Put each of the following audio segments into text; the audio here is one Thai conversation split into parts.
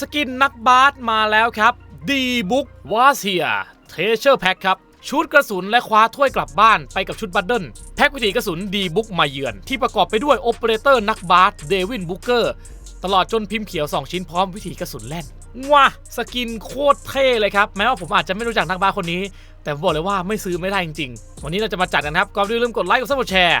สกินนักบาสมาแล้วครับดีบุ๊กวาเซียเทเชอร์แพ็คครับชุดกระสุนและคว้าถ้วยกลับบ้านไปกับชุดบัตเดิลแพ็ควิถีกระสุนดีบุ๊กมาเยือน ที่ประกอบไปด้วยโอเปอเรเตอร์นักบาสเดวินบุ๊กเกอร์ตลอดจนพิมพ์เขียว 2 ชิ้นพร้อมวิถีกระสุนแล่นว้าสกินโคตรเท่เลยครับ แม้ว่าผมอาจจะไม่รู้จักนักบาสคนนี้ แต่ผมบอกเลยว่าไม่ซื้อไม่ได้จริงๆ วันนี้เราจะมาจัดกันครับก่อนอื่นลืมกดไลค์กดซับกดแชร์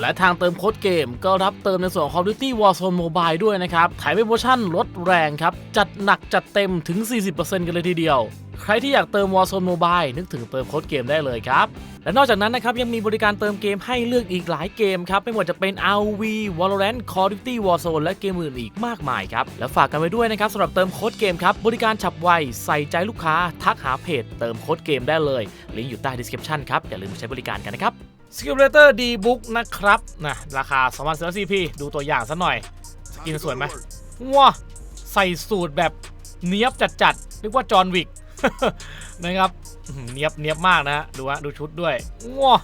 และทางเติมโค้ดเกมก็รับเติมในส่วนของ Call of Duty Warzone Mobile ด้วยนะครับถ่ายโปรโมชั่นลดแรงครับ จัดหนักจัดเต็มถึง 40%กันเลยทีเดียว ใครที่อยากเติม Warzone Mobile นึกถึงเติมโค้ดเกมได้เลยครับ และนอกจากนั้นนะครับ ยังมีบริการเติมเกมให้เลือกอีกหลายเกมครับ ไม่ว่าจะเป็น RV Valorant Call of Duty Warzone และเกมอื่นอีกมากมายครับ และฝากกันไว้ด้วยนะครับสำหรับเติมโค้ดเกมครับบริการฉับไวใส่ใจลูกค้าทักหาเพจเติมโค้ดเกมได้เลยลิงก์อยู่ใต้ description ครับอย่าลืมใช้บริการกันนะครับ s k i l l a t o r D Book นะครับนะราคา2 0 0 CP ดูตัวอย่างซะหน่อย สกินสวยไหมว้าใส่สูตรแบบเนี้ยบจัดๆเรียกว่าจอห์นวิกนะครับเนียบเนียบมากนะฮะดูฮะดูชุดด้วยว้า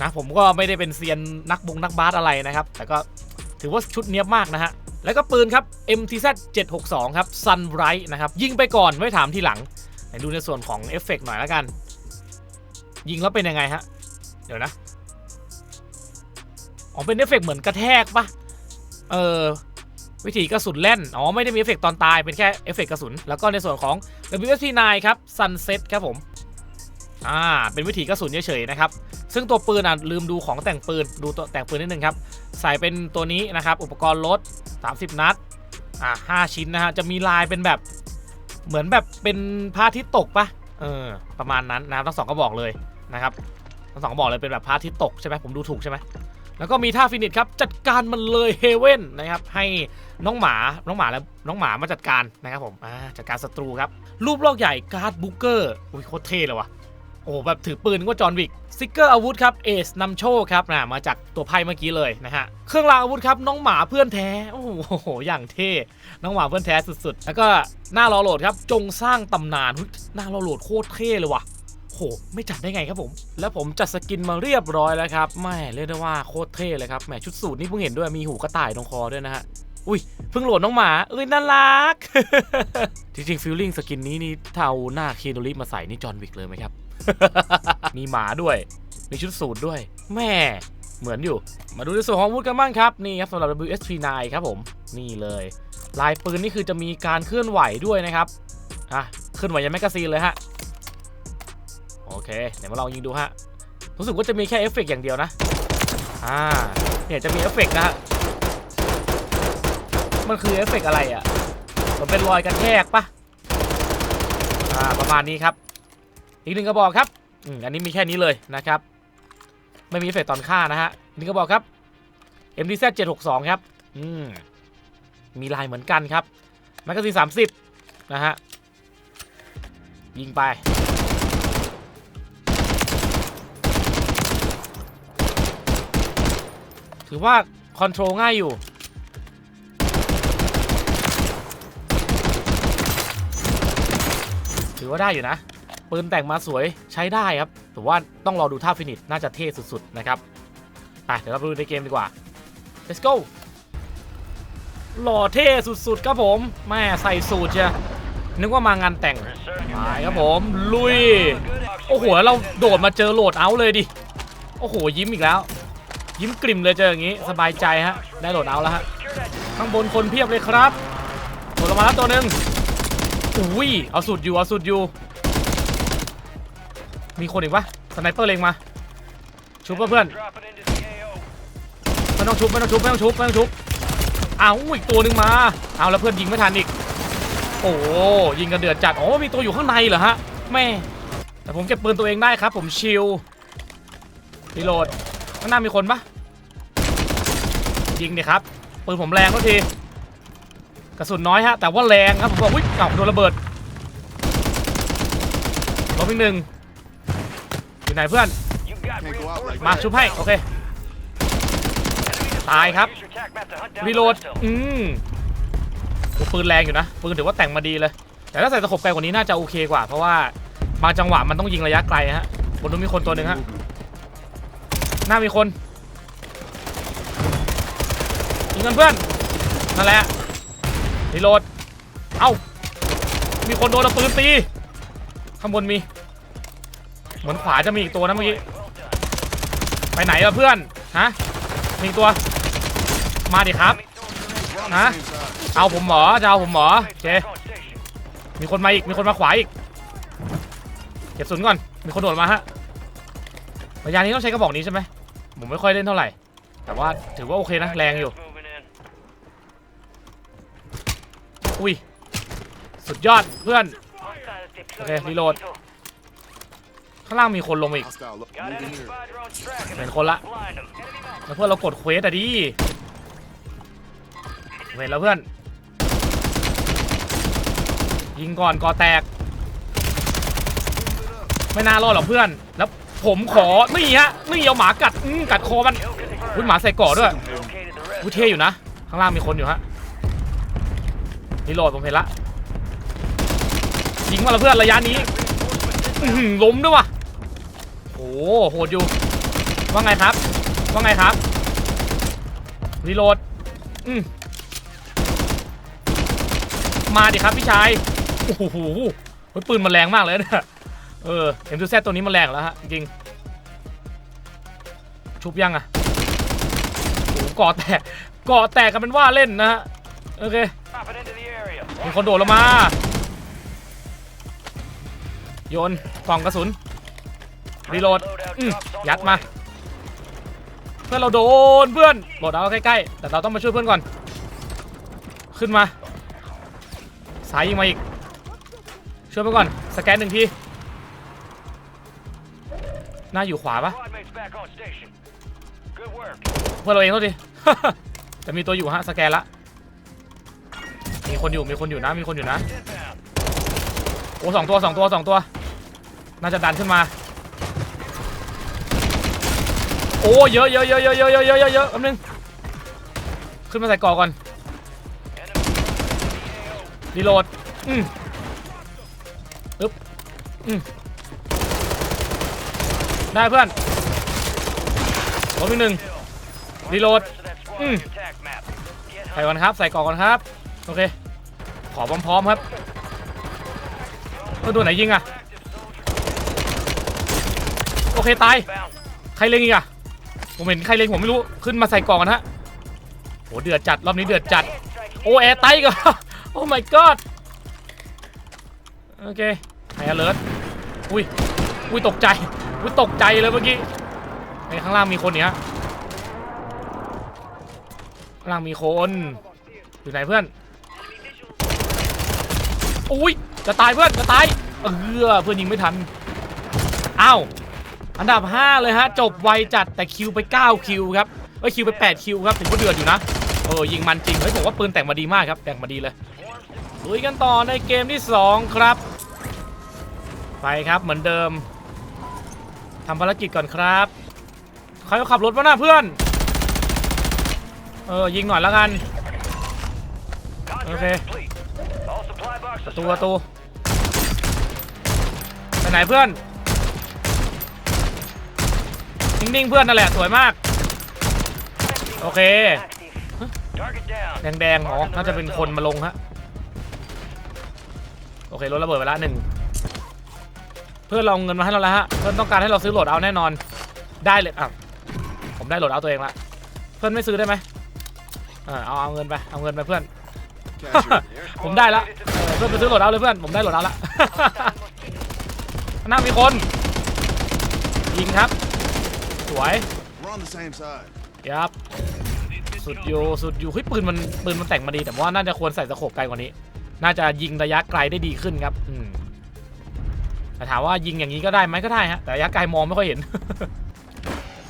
นะผมก็ไม่ได้เป็นเซียนนักบงนักบาสอะไรนะครับ แต่ก็ถือว่าชุดเนียบมากนะฮะ แล้วก็ปืนครับ MTZ 762 ครับ Sunbright นะครับ ยิงไปก่อนไม่ถามทีหลังไหนดูในส่วนของเอฟเฟกต์หน่อยแล้วกัน ยิงแล้วเป็นยังไงฮะ ดี๋ยวนะ อ๋อ เป็นเอฟเฟกต์เหมือนกระแทกปะเออ วิธีกระสุนแล่น อ๋อ ไม่ได้มีเอฟเฟกต์ตอนตาย เป็นแค่เอฟเฟกต์กระสุน แล้วก็ในส่วนของ WSP9 ครับ Sunset ครับผม อ่า เป็นวิธีกระสุนเฉยๆนะครับ ซึ่งตัวปืนอะลืมดูของแต่งปืน ดูตัวแต่งปืนนิดนึงครับ ใส่เป็นตัวนี้นะครับ อุปกรณ์รถ30 นัด อ่า5ชิ้นนะฮะ จะมีลายเป็นแบบ เหมือนแบบเป็นพระอาทิตย์ตกปะเออ ประมาณนั้นนะครับทั้งสองก็บอกเลยนะครับ ทั้งสองก็บอกเลยเป็นแบบพระอาทิตย์ตกใช่ไหมผมดูถูกใช่ไหมแล้วก็มีท่าฟินิชครับจัดการมันเลยเฮเว่นนะครับให้น้องหมาน้องหมาและน้องหมามาจัดการนะครับผมจัดการศัตรูครับรูปโลกใหญ่การ์ดบุกเกอร์อุ้ยโคตรเท่เลยว่ะโอ้แบบถือปืนก็จอห์นวิกสติกเกอร์อาวุธครับเอสนำโชคครับนะมาจากตัวไพ่เมื่อกี้เลยนะฮะเครื่องรางอาวุธครับน้องหมาเพื่อนแท้โอ้โหอย่างเท่น้องหมาเพื่อนแท้สุดๆ แล้วก็หน้ารอโหลดครับจงสร้างตำนานหุ้ยหน้ารอโหลดโคตรเท่เลยว่ะ โหไม่จัดได้ไงครับผม แล้วผมจัดสกินมาเรียบร้อยแล้วครับแม่เรียกได้ว่าโคตรเท่เลยครับแหมชุดสูทนี่เพิ่งเห็นด้วยมีหูกระต่ายตรงคอด้วยนะฮะอุ้ยเพิ่งโหลดน้องหมาเอ้ยน่ารัก จริงๆฟิลลิ่งสกินนี้นี่ถ้าเอาหน้าคีโนริมาใส่นี่จอห์นวิกเลยไหมครับ มีหมาด้วย มีชุดสูทด้วย แม่เหมือนอยู่ มาดูในส่วนของอาวุธกันบ้างครับ นี่ครับสำหรับ WSP9 ครับผม นี่เลย ลายปืนนี่คือจะมีการเคลื่อนไหวด้วยนะครับอะเคลื่อนไหวยังแมกกาซีนเลยฮะ โอเคเดี๋ยวมาลองยิงดูฮะรู้สึกว่าจะมีแค่เอฟเฟกต์อย่างเดียวนะอ่าเนี่ยจะมีเอฟเฟกต์นะฮะมันคือเอฟเฟกต์อะไรอะ่ะมันเป็นรอยกระแทกปะอ่าประมาณนี้ครับ อีกหนึ่งกระบอกครับอืมอันนี้มีแค่นี้เลยนะครับ ไม่มีเอฟเฟกตอนฆ่านะฮะอีกหนึ่งกระบอกครับ MDZ 762ครับอืมมีลายเหมือนกันครับแมกกาซีน30นะฮะยิงไป ถือว่าคอนโทรลง่ายอยู่ถือว่าได้อยู่นะ ปืนแต่งมาสวยใช้ได้ครับแต่ว่าต้องรอดูท่าฟินิชน่าจะเท่สุดๆนะครับไปเดี๋ยวเราไปดูในเกมดีกว่า let's go หล่อเท่สุดๆครับผมแม่ใส่สูทเชียนึกว่ามางานแต่งไปครับผมลุย โอ้โหเราโดดมาเจอโหลดเอาเลยดิ โอ้โหยิ้มอีกแล้ว ยิ้มกลิ่มเลยเจออย่างนี้สบายใจฮะได้โหลดเอาแล้วฮะข้างบนคนเพียบเลยครับโดดลงมาแล้วตัวหนึ่งอุ้ยเอาสุดอยู่เอาสุดอยู่ มีคนอีกปะสไนเปอร์เล็งมาชุบเพื่อนไม่ต้องชุบไม่ต้องชุบไม่ต้องชุบไม่ต้องชุบอ้าวอีกตัวหนึ่งมาเอาแล้วเพื่อนยิงไม่ทันอีก โอ้ยิงกันเดือดจัดอ๋อมีตัวอยู่ข้างในเหรอฮะแม่แต่ผมเก็บปืนตัวเองได้ครับ ผมชิลรีโหลด ข้างหน้ามีคนปะยิงดิครับปืนผมแรงก็ทีกระสุนน้อยฮะแต่ว่าแรงครับผมบอกอุ้ยเอ้าโดนระเบิดลบอีกหนึ่งอยู่ไหนเพื่อนมาชุบให้โอเคตายครับรีโหลดอืมปืนแรงอยู่นะปืนถือว่าแต่งมาดีเลย แต่ถ้าใส่ตะขบไกลกว่านี้น่าจะโอเคกว่า เพราะว่าบางจังหวะมันต้องยิงระยะไกลฮะบนนู้นมีคนตัวหนึ่งฮะ หน้ามีคนยิงกันเพื่อนนั่นแหละรีโหลด เอ้า มีคนโดนเอาปืนตี ข้างบนมี เหมือนขวาจะมีอีกตัวนะเมื่อกี้ ไปไหนอะเพื่อน ฮะ มีตัว มาดิครับ ฮะ เอาผมหมอจะเอาผมหมอโอเคมีคนมาอีก มีคนมาขวาอีก เก็บศูนย์ก่อน มีคนโดดมาฮะระยะนี้ต้องใช้กระบอกนี้ใช่ไหม ผมไม่ค่อยเล่นเท่าไหร่ แต่ว่าถือว่าโอเคนะแรงอยู่ อุ้ย สุดยอดเพื่อน Hostiles Okay, deploying reload. mosquito. ข้างล่างมีคนลงมาอีก Hostile lo- moving here. เห็นคนละ แล้วเพื่อนเรากดเควสอะดิเห็นแล้วเพื่อน ยิงก่อนก่อแตก ไม่น่ารอดหรอกเพื่อน แล้ว ผมขอ นี่ฮะ นี่เอาหมากัดอื้อกัดคอมัน Kill อุ้ยหมาใส่เกราะด้วย Located the rest. อุ้ยเท่อยู่นะ ข้างล่างมีคนอยู่ฮะ นี่โหลดผมเห็นละ ยิงมาล้วเพื่อนระยะนี้ล้มด้วยว่ะโอ้โหโหดอยู่ ว่าไงครับ ว่าไงครับ รีโหลดอืมมาดิครับพี่ชาย โอ้โหปืนมันแรงมากเลยเนี่ย เออเอ็มทูแซตัวนี้มันแรงแล้วฮะจริงชุบยังอะโอ้ก่อแตกก่อแตกกันเป็นว่าเล่นนะฮะโอเคมีคนโดดลงมาโยนกล่องกระสุนรีโหลดยัดมา เพื่อนเราโดนเพื่อนโหลดเอาใกล้ๆแต่เราต้องมาช่วยเพื่อนก่อน ขึ้นมา สายยิงมาอีกช่วยเพื่อนก่อน สแกนหนึ่งที หน้าอยู่ขวาปะ Squad mates back on station. Good work. เพื่อนเราเองเท่าทีแต่มีตัวอยู่ฮะสแกนละ มีคนอยู่มีคนอยู่นะมีคนอยู่นะ Inbound. โอ้สองตัวสองตัวสองตัว น่าจะดันขึ้นมา โอ้เยอะเยอะเยอะเยอะเยอะเยอะเยอะเยอะเยอะแป๊บนึง ขึ้นมาใส่ก่อก่อนรีโหลด อืมอึ๊บอืม ได้เพื่อนลบอีกหนึ่งรีโหลด Rest of that squad Mm. on your tac map. Get ใส่ก่อนครับ ใส่ก่อก่อนครับ โอเค ขอพร้อมๆครับเออตัวไหนยิงอะ โอเค ตาย ใครเล็งอีกอะ ผมเห็นใครเล็งผมไม่รู้ ขึ้นมาใส่กล่องกันฮะโหเดือดจัด รอบนี้เดือดจัด โอแอร์ไตก็โอ้ my god โอเคไฮอเลิร์อุ้ย อุ้ย ตกใจ อุ้ยตกใจเลยเมื่อกี้ไอ้ข้างล่างมีคนเนี่ยข้างล่างมีคน อยู่ไหนเพื่อนอุ้ยจะตายเพื่อนจะตายเออเพื่อนยิงไม่ทันอ้าวอันดับ 5 เลยฮะ จบไวจัดแต่คิวไป 9 คิวครับเอ้ยคิวไป 8 คิวครับถือว่าเดือดอยู่นะเออยิงมันจริงเฮ้ยผมว่าปืนแต่งมาดีมากครับแต่งมาดีเลยลุยกันต่อในเกมที่ 2 ครับ ไปครับเหมือนเดิม ทำภารกิจก่อนครับใครขับรถวะน่ะเพื่อน เออ ยิงหน่อยแล้วกัน Contract Okay. complete. All supply ป boxes ระตู strapped. ประตูไปไหนเพื่อน นิ่ง ๆ เพื่อนนั่นแหละ สวยมาก โอเค แดงๆอ๋อน่าจะเป็นคนมาลงฮะ โอเค รถระเบิดไปละหนึ่ง เพื่อนเราเอาเงินมาให้เราแล้วฮะเพื่อนต้องการให้เราซื้อโหลดเอาแน่นอน ได้เลยอะผมได้โหลดเอาตัวเองละเพื่อนไม่ซื้อได้ไหมเออเอาเอาเงินไปเอาเงินไปเพื่อน Cashier. ผมได้ละเออเพื่อนไปซื้อโหลดเอาเลยเพื่อนผมได้โหลดเอาละข้างหน้ามีคนยิงครับ สวย We're on the same side. ยับสุดอยู่สุดอยู่เฮ้ยปืนมันปืนมันแต่งมาดี แต่ว่าน่าจะควรใส่สโคปไกลกว่านี้ น่าจะยิงระยะไกลได้ดีขึ้นครับอืม แต่ถามว่ายิงอย่างนี้ก็ได้ไหมก็ได้ฮะแต่ระยะไกลมองไม่ค่อยเห็น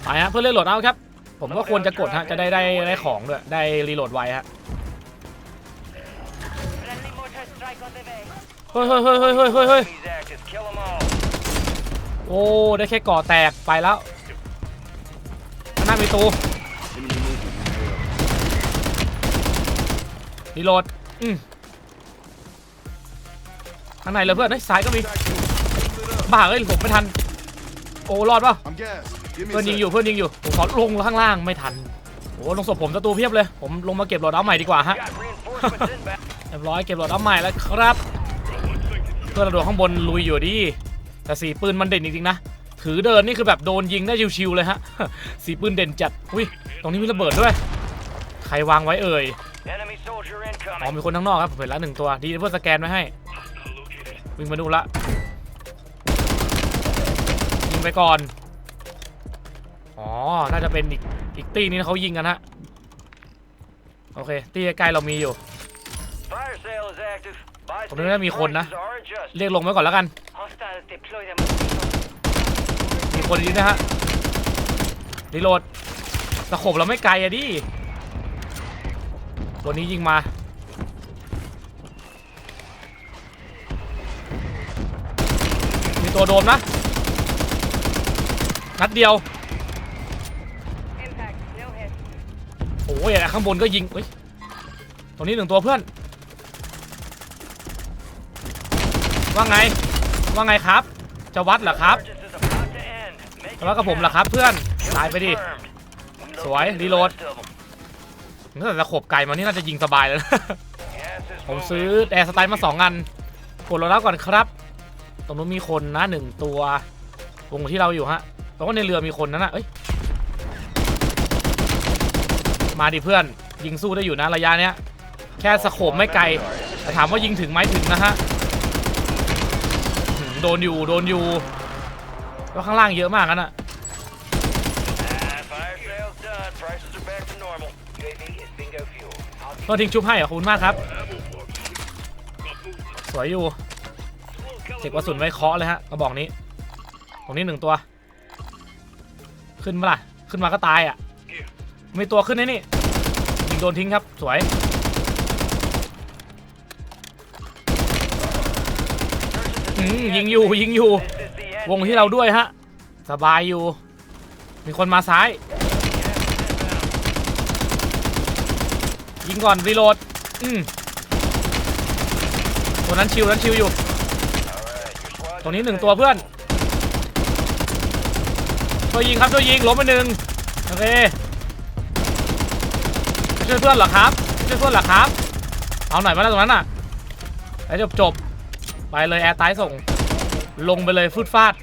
ไปฮะเพื่อเล่นโหลดเอาครับ ผมก็ควรจะกดฮะจะได้ได้ได้ของด้วยได้รีโหลดไวฮะเฮ้ยเฮ้ยเฮ้ยเฮ้ยเฮ้ยเฮ้ยโอ้ได้แค่ก่อแตกไปแล้วข้างหน้ามีตูรีโหลดอืมข้างในเลยเพื่อนเฮ้ยซ้ายก็มี บ้าเอ้ยผมไม่ทัน โอ้รอดป่ะ I'm gas. Give me เพื่อ a นยิง sec. อยู่เพื่อนยิงอยู่ผมขอลงข้างล่างไม่ทันโอ้ลงศพผมศัตรูเพียบเลย ผมลงมาเก็บโหลดเอาใหม่ดีกว่าฮะ Got reinforcements inbound. เรียบร้อยเก็บโหลดเอาใหม่แล้วครับเพื่อนเราโดดข้างบนลุยอยู่ดิแต่สีปืนมันเด่นจริงๆนะ ถือเดินนี่คือแบบโดนยิงได้ชิวๆเลยฮะ สีปืนเด่นจัดอุ้ยตรงนี้มีระเบิดด้วย ใครวางไว้เอ่ย Enemy soldier อ๋อ incoming. มีคนข้างนอกครับผมเห็นแล้วหนึ่งตัว ดีนะเพื่อนสแกนไว้ให้ วิ่งมาดูละ ยิงไปก่อน อ๋อ น่าจะเป็นอีกอีกตีนี้เขายิงกันฮะ โอเค ตีใกล้ๆเรามีอยู่ Fire sale is active. Buy ผมนึกว่ามีคนนะ prices are adjusted. เรียกลงไว้ก่อนแล้วกัน Hostiles deploy their mosquitoes. มีคนดีนะฮะรีโหลดตะขบเราไม่ไกลอะดิ ตัวนี้ยิงมามีตัวโดนนะ นัดเดียว Impact. No โอ้ยข้างบนก็ยิงเฮ้ยตรงนี้หนึ่งตัวเพื่อน ว่าไง ว่าไงครับ จะวัดเหรอครับจะวัดกับผมเหรอครับเพื่อน ตายไปดิ สวย รีโหลด rest of 'em. ถ้าแต่ตะขบไก่มานี่น่าจะยิงสบายแล้ว ผมซื้อแอร์สไตล์มาสองอันกดรอรับก่อนครับ ตรงนู้นมีคนนะหนึ่งตัววงที่เราอยู่ฮะ แต่ว่าในเรือมีคนนั่นนะเอ้ย มาดิเพื่อน ยิงสู้ได้อยู่นะระยะเนี้ย แค่สโคบไม่ไกลแต่ถามว่ายิงถึงไหมถึงนะฮะ โดนอยู่ โดนอยู่ แล้วข้างล่างเยอะมากนั่นอะ Ah, fire sale's done. Prices are back to normal. UAV is bingo fuel. I'll ต้องทิ้งชุบให้อขอบคุณมากครับ สวยอยู่เจ็บกระสุนไว้เคาะเลยฮะกระบอกนี้ ตรงนี้หนึ่งตัว ขึ้นมาล่ะ ขึ้นมาก็ตายอะ มีตัวขึ้นนี่นี่ยิงโดนทิ้งครับ สวย อืมยิงอยู่ยิงอยู่ วงที่เราด้วยฮะ สบายอยู่ มีคนมาซ้าย ยิงก่อนรีโหลด อืมตัวนั้นชิวนั้นชิวอยู่ ตรงนี้หนึ่งตัวเพื่อน ช่วยิงครับช่วยยิงล้มไปหนึ่งโอเคช่วยเพื่อนเหรอครับช่วยเพื่อนเหรอครับ เอาหน่อยมาแล้วตรงนั้นน่ะแล้วจบจบไปเลยแอร์ไตายส่ง ลงไปเลยฟุดฟาด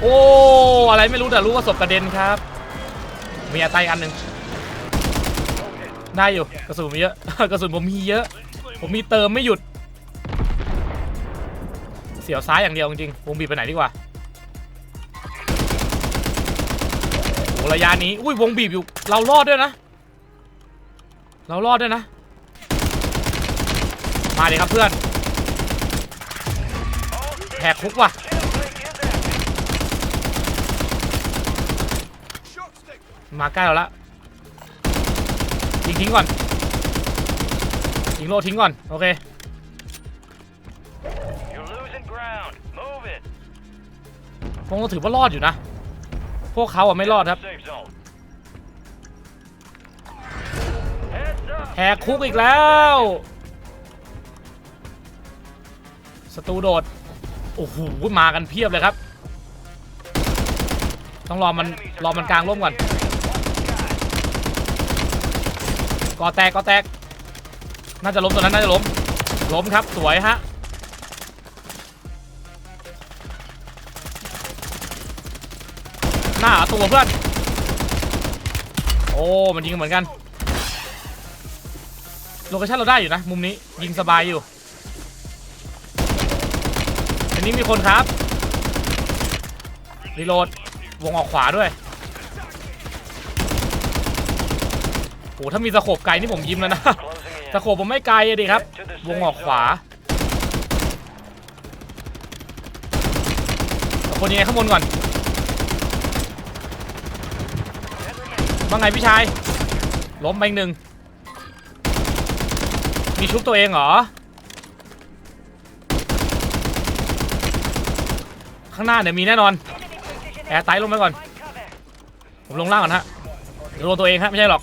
โอ้อะไรไม่รู้แต่รู้ว่าศพกระเด็นครับ มีแอร์ไตายอันหนึ่งได้อยู่กระสุนมีเยอะกระสุนผมมีเยอะ ผมมีเติมไม่หยุด เสียวซ้ายอย่างเดียวจริงๆวงบีไปไหนดีกว่า ระยะนี้ อุ้ยวงบีบอยู่ เรารอดด้วยนะ เรารอดด้วยนะ มาดิครับเพื่อนแหกคุกว่ะ Shot stick. มาใกล้เราละยิงทิ้งก่อนยิงโลทิ้งก่อน โอเค You're losing ground. Move it. คงถือว่ารอดอยู่นะ พวกเขาอะไม่รอดครับ แหกคุกอีกแล้วศัตรูโดด โอ้โห มากันเพียบเลยครับ ต้องรอมันรอมันกลางร่มก่อน dropping the area. Watch the sky. กอแตกก่อแตก น่าจะล้มตัวนั้นน่าจะล้ม ล้มครับ สวยฮะ ตัวเพื่อน โอ้ มันยิงเหมือนกัน โลเคชั่นเราได้อยู่นะ มุมนี้ยิงสบายอยู่ อันนี้มีคนครับ รีโหลด วงออกขวาด้วยโอ้ถ้ามีสโคบไกลนี่ผมยิ้มแล้วนะ Closing in. สโคบผมไม่ไกลอะดิครับ วงออกขวาเอาคนยังไงข้างบนก่อน ว่าไงพี่ชาย ล้มไปอีกหนึ่ง มีชุบตัวเองเหรอ ข้างหน้าเนี่ยมีแน่นอน แอร์ไตลงไปก่อน ผมลงล่างก่อนฮะเดี๋ยวโดนตัวเองฮะไม่ใช่หรอก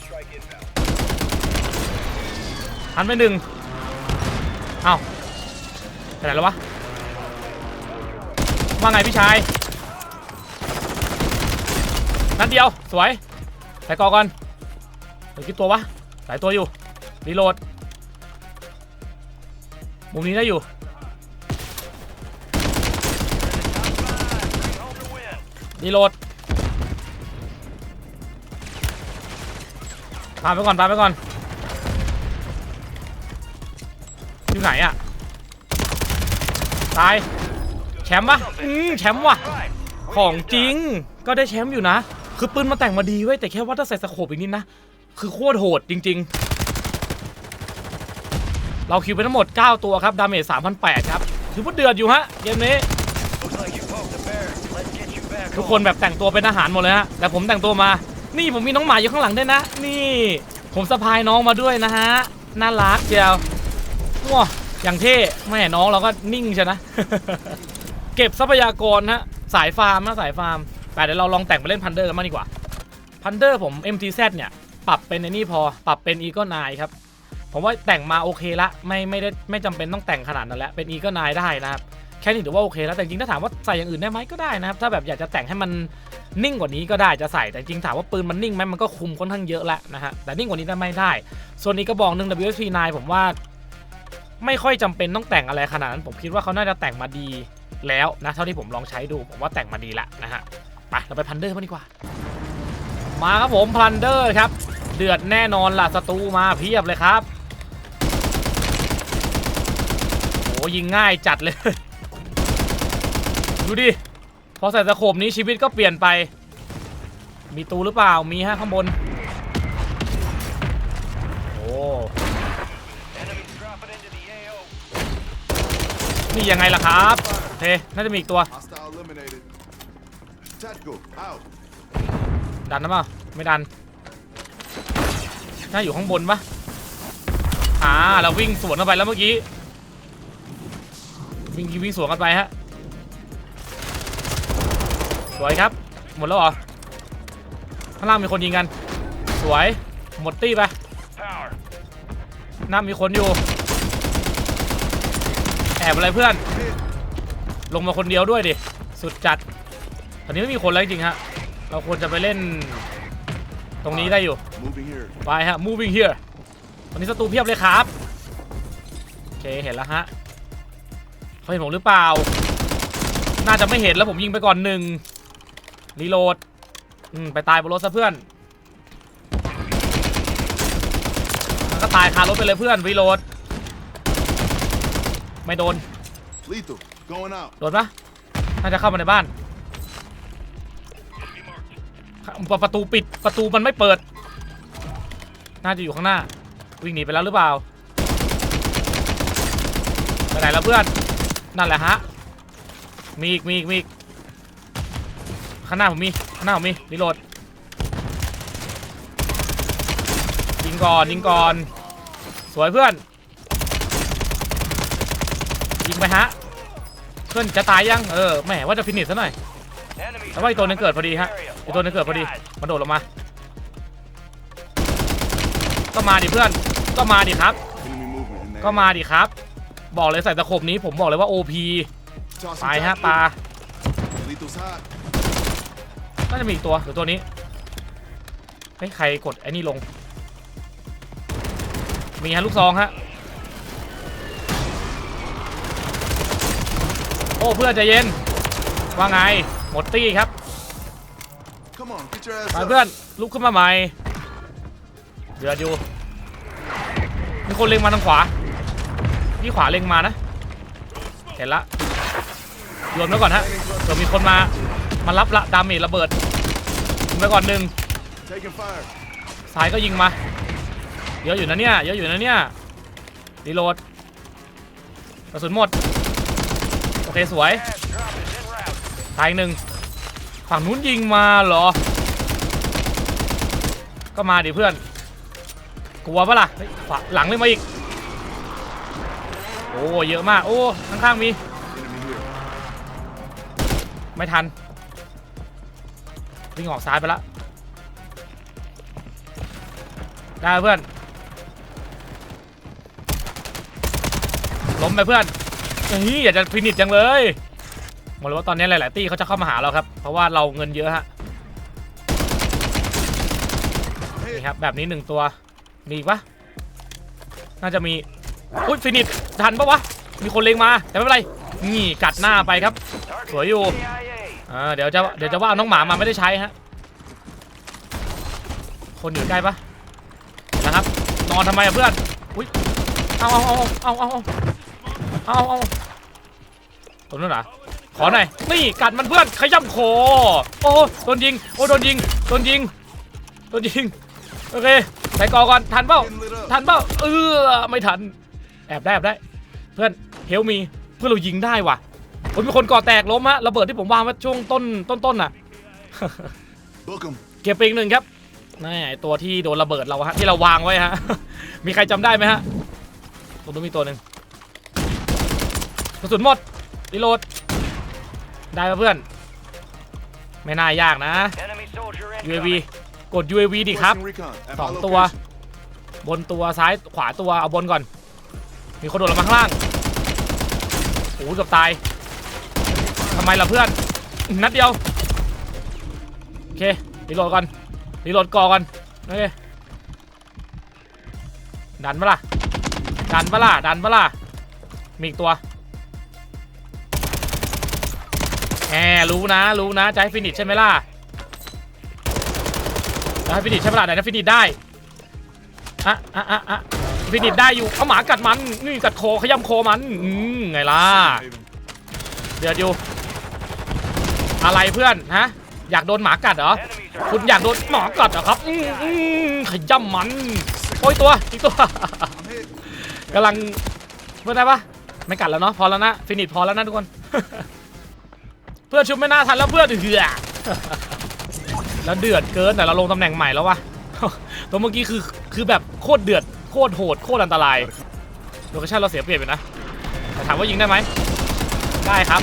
หันไปหนึ่งเอ้าไปไหนแล้ววะ ว่าไงพี่ชาย นัดเดียว สวย ใส่กอก่อนเหลือกี่ตัววะหลายตัวอยู่รีโหลดมุมนี้ได้อยู่รีโหลดปาไปก่อนปาไปก่อนอยู่ไหนอะตายแชมป์ปะอืมแชมป์ว่ะของจริงก็ได้แชมป์อยู่นะ คือปืนมาแต่งมาดีเว้ยแต่แค่ว่าถ้าใส่สโคปอีกนิดนะ คือโคตรโหดจริง ๆ เราคิวไปทั้งหมด 9 ตัวครับดาเมจ3,008ครับ ถือว่าเดือดอยู่ฮะเกมนี้ ทุกคนแบบแต่งตัวเป็นอาหารหมดเลยฮะแต่ผมแต่งตัวมา นี่ผมมีน้องหมาอยู่ข้างหลังด้วยนะ นี่ ผมสะพายน้องมาด้วยนะฮะน่ารักเจียวว้าอย่างเท่แม่น้องเราก็นิ่งใช่นะ เก็บทรัพยากรฮะสายฟาร์มนะสายฟาร์ม แต่เดี๋ยวเราลองแต่งไปเล่นพันเดอร์กันมางดีกว่าพันเดอร์ผม MTZ เนี่ย ปรับเป็นในนี่พอปรับเป็นอีก็นายครับ ผมว่าแต่งมาโอเคละไม่ไม่ได้ไม่จำเป็นต้องแต่งขนาดนั้นแล้วเป็นอีก็นายได้นะครับแค่นี้ถือว่าโอเคแล้วแต่จริงถ้าถามว่าใส่อย่างอื่นได้ไหมก็ได้นะครับ ถ้าแบบอยากจะแต่งให้มันนิ่งกว่านี้ก็ได้จะใส่แต่จริงถามว่าปืนมันนิ่งไหมมันก็คุมค่อนข้างเยอะแล้วนะฮะแต่นิ่งกว่านี้ได้ไม่ได้ ส่วนนี้ก็บอกหนึ่ง WSP 9 ผมว่า ไม่ค่อยจำเป็นต้องแต่งอะไรขนาดนั้น ผมคิดว่าเขาน่าจะแต่งมาดีแล้วนะเท่าที่ผมลองใช้ดูผมว่าแต่งมาดีล้วนะฮะ ไปเราไปพันเดอร์มาดีกว่า มาครับผมพันเดอร์ครับ เดือดแน่นอนล่ะศัตรูมาเพียบเลยครับโอ้ยิงง่ายจัดเลย ดูดิ พอใส่สโคปนี้ชีวิตก็เปลี่ยนไป มีตูหรือเปล่ามีฮะข้างบน โอ้นี่ยังไงล่ะครับเคน่าจะมีอีกตัว Tactical, out. ดันนะเปล่าไม่ดัน น่าอยู่ข้างบนปะอ่าเราวิ่งสวนกันไปแล้วเมื่อกี้ วิ่งวิ่งสวนกันไปฮะ สวยครับ หมดแล้วเหรอ ข้างล่างมีคนยิงกัน สวย หมดตี้ไป Power. หน้ามีคนอยู่ แอบอะไรเพื่อน ลงมาคนเดียวด้วยดิ สุดจัด ตอนนี้ไม่มีคนแล้วจริงๆฮะ เราควรจะไปเล่น ตรงนี้ได้อยู่ Moving here. ไปฮะ moving here ตอนนี้ศัตรูเพียบเลยครับ โอเค เห็นแล้วฮะ เขาเห็นผมหรือเปล่า น่าจะไม่เห็นแล้วผมยิงไปก่อนหนึ่งรีโหลด อืม ไปตายบนรถซะเพื่อนมันก็ตายคารถไปเลยเพื่อนรีโหลด ไม่โดน Lethal. Going out. โดนปะน่าจะเข้ามาในบ้าน ประประตูปิดประตูมันไม่เปิด น่าจะอยู่ข้างหน้า วิ่งหนีไปแล้วหรือเปล่าไปไหนแล้วเพื่อนนั่นแหละฮะมีอีกมีอีกมีอีกข้างหน้าผมมีข้างหน้าผมมีรีโหลดยิงก่อนยิงก่อนสวยเพื่อนยิงไปฮะเพื่อนจะตายยังเออแหมว่าจะฟินิชซะหน่อยแต่ว่าอีกตัวนึงเกิดพอดีฮะ อีกตัวนึงเกิดพอดี มันโดดลงมา ก็มาดิเพื่อน ก็มาดิครับ Enemy movement in there. ก็มาดิครับ บอกเลยใส่ตะขบนี้ผมบอกเลยว่า OP Tossing ไปฮะ tactical. ปลา Lethal's hot. น่าจะมีอีกตัวหรือตัวนี้เฮ้ยใครกดไอ้นี่ลง มีฮะลูกซองฮะ โอ้เพื่อนใจเย็น ว่าไง หมดตี้ครับ Come on, get your ไป ass up. เพื่อนลุกขึ้นมาใหม่เดือดอยู่มีคนเล็งมาทางขวาพี่ขวาเล็งมานะเห็นละโยนไว้ก่อนฮะเผื่อมีคนมามารับละดาเมจระเบิดยิงไปก่อนหนึ่ง Taking fire. ซ้ายก็ยิงมาเยอะอยู่นะเนี่ยเยอะอยู่นะเนี่ยรีโหลดกระสุนหมดโอเคสวย gas drop is en route. ตายอีกหนึ่ง ฝั่งนู้นยิงมาเหรอ ก็มาดิเพื่อน กลัวปะล่ะเฮ้ยขวาหลังเลยมาอีก โอ้เยอะมาก โอ้ข้างๆมี ไม่ทัน วิ่งออกซ้ายไปละ ได้เพื่อน ล้มไปเพื่อนนี่อยากจะฟินิชจังเลย บอกเลยว่าตอนนี้หลาย ๆ ตี้เขาจะเข้ามาหาเราครับ เพราะว่าเราเงินเยอะฮะ นี่ครับ แบบนี้หนึ่งตัว มีอีกปะน่าจะมี อุ้ยฟินิชทันปะวะ มีคนเล็งมา แต่ไม่เป็นไร นี่กัดหน้าไปครับ สวยอยู่อ่าเดี๋ยวจะ เดี๋ยวจะว่าเอาน้องหมามาไม่ได้ใช้ฮะ คนอยู่ใกล้ปะนะครับ นอนทำไมอะเพื่อน อุ้ย เอาเอาเอาเอาเอาเอาเอาเอาตรงนู้นเหรอ ขอหน่อย นี่กัดมันเพื่อน ขย้ำคอโอ้โดนยิง โอ้โดนยิง โดนยิง โดนยิง โอเค ใส่กอก่อน ทันเปล่า Getting lit up. ทันเปล่า เออ ไม่ทัน แอบได้แอบได้ เพื่อน เฮลมี เพื่อนเรายิงได้ว่ะโอ้ยมีคนก่อแตกล้มฮะ ระเบิดที่ผมวางไว้ช่วงต้นต้นต้นน่ะ Book him. เก็บไปอีกหนึ่งครับนี่ไอ้ตัวที่โดนระเบิดเราฮะที่เราวางไว้ฮะ มีใครจำได้ไหมฮะ ตรงนู้นมีตัวหนึ่งกระสุนหมดรีโหลด ได้ปะเพื่อน ไม่น่ายากนะ Enemy soldier UAV incoming. กด UAV ดิครับ Requesting recon at my สองตัว location. บนตัวซ้ายขวาตัวเอาบนก่อน มีคนโดดลงมาข้างล่างโอ้ยเกือบตายทำไมล่ะเพื่อน นัดเดียว โอเครีโหลดก่อนรีโหลดก่อก่อนโอเคดันปะล่ะดันปะล่ะดันปะล่ะมีอีกตัว แหมรู้นะรู้นะจะให้ฟินิชใช่ไหมล่ะจะให้ฟินิชใช่ไหมล่ะไหนนะฟินิชได้อะอะอะอะฟินิชได้อยู่เอาหมากัดมันนี่กัดคอขย้ำคอมันอืมไงล่ะเดือดอยู่ อะไรเพื่อนฮะอยากโดนหมากัดเหรอคุณอยากโดนหมากัดเหรอครับอืมอืมขย้ำมันโอ้ยตัวอีกตัวกำลังเพื่อนได้ปะไม่กัดแล้วเนาะพอแล้วนะฟินิชพอแล้วนะทุกคน พื่อนชุบไม่น่าทันแล้วเพื่อนเหือแล้วเดือดเกินแต่เราลงตำแหน่งใหม่แล้ววะตัวเมื่อกี้คือคือแบบโคตรเดือดโคตรโหดโคตรอันตรายโลเคชั่นเราเสียเปรียบอยู่นะแต่ถามว่ายิงได้ไหมได้ครับ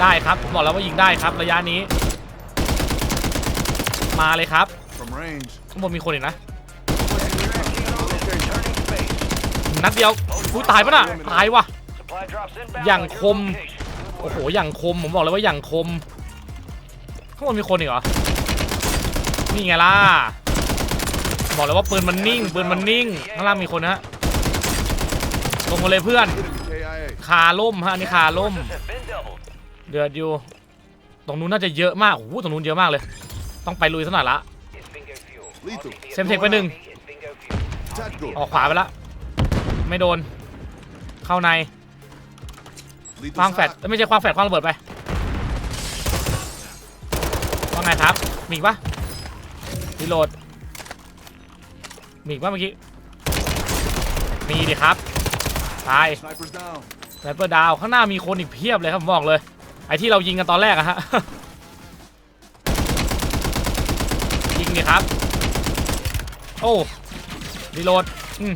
ได้ครับผมบอกแล้วว่ายิงได้ครับระยะนี้ มาเลยครับข้างบนมีคนอีกนะนัดเดียวอุ้ยตายปะน่ะตายวะอย่างคม โอ้โห อย่างคม ผมบอกเลยว่าอย่างคม ข้างบนมีคนอีกเหรอ นี่ไงล่ะ บอกเลยว่าปืนมันนิ่ง ปืนมันนิ่ง ข้างล่างมีคนนะฮะ ลงมาเลยเพื่อน คาล่มฮะอันนี่คาล่ม เดือดอยู่ ตรงนู้นน่าจะเยอะมากโอ้โหตรงนู้นเยอะมากเลย ต้องไปลุยสักหน่อยละ Lethal. เซมเทคไปหนึ่ง Tactical. ออกขวาไปละ ไม่โดน เข้าใน คว้างแฟด hot. เอ้ยไม่ใช่คว้างแฟดคว้างระเบิดไปว่าไงครับ มีอีกปะรีโหลด มีอีกปะเมื่อกี้ มีดิครับ ตาย Snipers down. ไซเปอร์ดาวข้างหน้ามีคนอีกเพียบเลยครับผมบอกเลย ไอที่เรายิงกันตอนแรกอะฮะ ยิงดิครับ โอ้รีโหลด อืม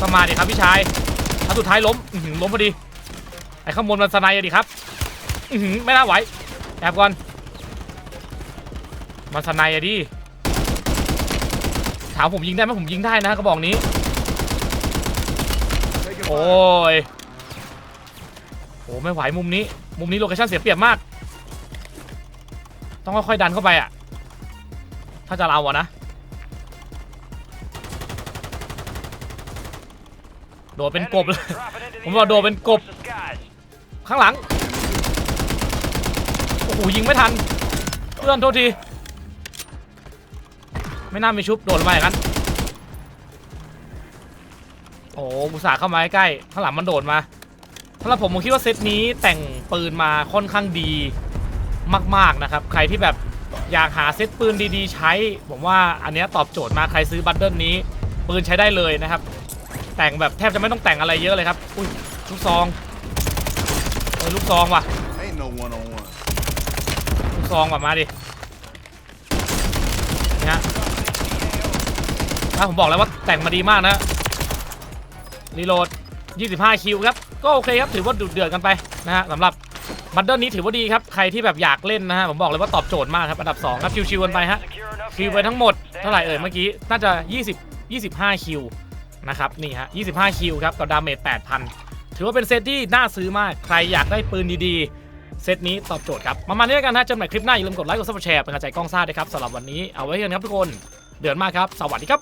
ก็มาดิครับพี่ชาย ถ้าสุดท้ายล้มอื้อหือล้มพอดีไอ้ข้างบนมันสไนด์อะดิครับอือหือไม่น่าไหวแอบก่อนมันสไนด์อะดิถามผมยิงได้ไหมผมยิงได้นะกระบอกนี้ โอ้ยโอ้ไม่ไหวมุมนี้ มุมนี้โลเคชั่นเสียเปรียบมาก ต้องค่อยๆดันเข้าไปอะ ถ้าจะเราอะนะ โดดเป็นกบเลย Enemies are dropping into the ผมบอกโดด area. เป็นกบ Watch the skies. ข้างหลัง โอ้โหยิงไม่ทัน เพื่อนโทษที ไม่น่ามีชุบโดดลงมาอย่างนั้น โอ้โหอุตส่าห์เข้ามาใกล้ๆข้างหลังมันโดดมาสำหรับผมผมคิดว่าเซตนี้แต่งปืนมาค่อนข้างดีมาก ๆ นะครับ ใครที่แบบอยากหาเซตปืนดีๆ ใช้ ผมว่าอันเนี้ยตอบโจทย์มากใครซื้อบัตเดิลนี้ ปืนใช้ได้เลยนะครับ แต่งแบบแทบจะไม่ต้องแต่งอะไรเยอะเลยครับอุ้ยลูกซองเออลูกซองว่ะ Ain't no one on one. ลูกซองแบบมาดินี่ฮะถ้าผมบอกแล้วว่าแต่งมาดีมากนะรีโหลด 25 คิวครับ ก็โอเคครับ ถือว่าดุเดือดกันไปนะฮะสำหรับบันเดิลนี้ถือว่าดีครับ ใครที่แบบอยากเล่นนะฮะ ผมบอกเลยว่าตอบโจทย์มากครับ อันดับ 2 ครับ ชิวๆกันไปฮะ Secure enough คิว gas. ไปทั้งหมดเท่าไหร่เอ่ยเมื่อกี้ น่าจะ 20 25 คิว นะครับนี่ฮะ 25 คิวครับกับดาเมจ 8,000 ถือว่าเป็นเซตที่น่าซื้อมาก ใครอยากได้ปืนดีๆ เซตนี้ตอบโจทย์ครับประมาณนี้กันนะจอกันใหม่คลิปหน้าอย่าลืมกดไลค์กดซับสไครต์เป็นกำลังใจกล้องซ่าด้วยครับสำหรับวันนี้เอาไว้กันครับทุกคน เดือนมากครับ สวัสดีครับ